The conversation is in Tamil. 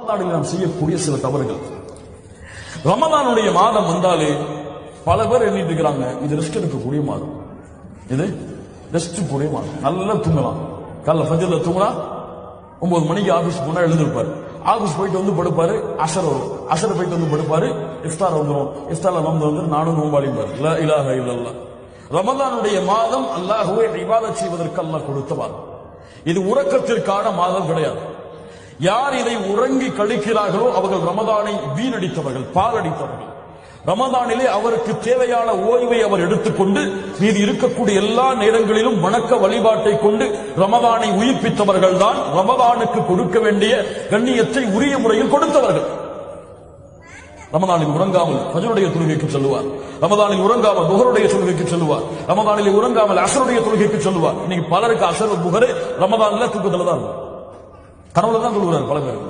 ரமதானில் நாம் செய்யக்கூடிய சில தவறுகள். ரமதானுடைய மாதம் வந்தாலே பல பேர் எண்ணிட்டு இருக்கிறாங்க இது ரெஸ்ட் எடுக்கக்கூடிய மாதம். இது ரெஸ்ட் கூடிய மாதம். நல்லா தூங்கலாம். காலைல ஃபஜர்ல தூங்கினா ஒன்பது மணிக்கு ஆபீஸ் போனா எழுந்திருப்பாரு. ஆபீஸ் போயிட்டு வந்து படுப்பாரு அசர் வரும். அசர் போயிட்டு வந்து படுப்பாரு இஃப்தார் வந்துரும். இஃப்தார்ல நோம்பு வந்து நானும் நோம்பாளிப்பாரு இல்ல இலாக இல்லல்லா ரமதானுடைய மாதம் அல்லாஹுவை இபாதத் செய்வதற்கு அல்லாஹ் கொடுத்த மாதம். இது உறக்கத்திற்கான மாதம் கிடையாது. யார் இதை உறங்கி கழிக்கிறார்களோ அவர்கள் ரமதானை வீணடித்தவர்கள் பாலடித்தவர்கள் ரமதானிலே அவருக்கு தேவையான ஓய்வை அவர் எடுத்துக்கொண்டு மீது இருக்கக்கூடிய எல்லா நேரங்களிலும் வணக்க வழிபாட்டை கொண்டு ரமதானை உயிர்ப்பித்தவர்கள் தான் ரமதானுக்கு கொடுக்க வேண்டிய கண்ணியத்தை உரிய முறையில் கொடுத்தவர்கள். ரமதானில் உறங்காமல் ஃபஜருடைய தொழுகைக்கு செல்லுவார். ரமதானில் உறங்காமல் புகருடைய தொழுகைக்கு செல்லுவார். ரமதானில் உறங்காமல் அசருடைய தொழுகைக்கு செல்லுவார். இன்னைக்கு பலருக்கு அசர் புகரே ரமதான்ல தூக்கத்துல தான் இருக்கும் கனவுல தான் சொல்லுவார் பல பேர்.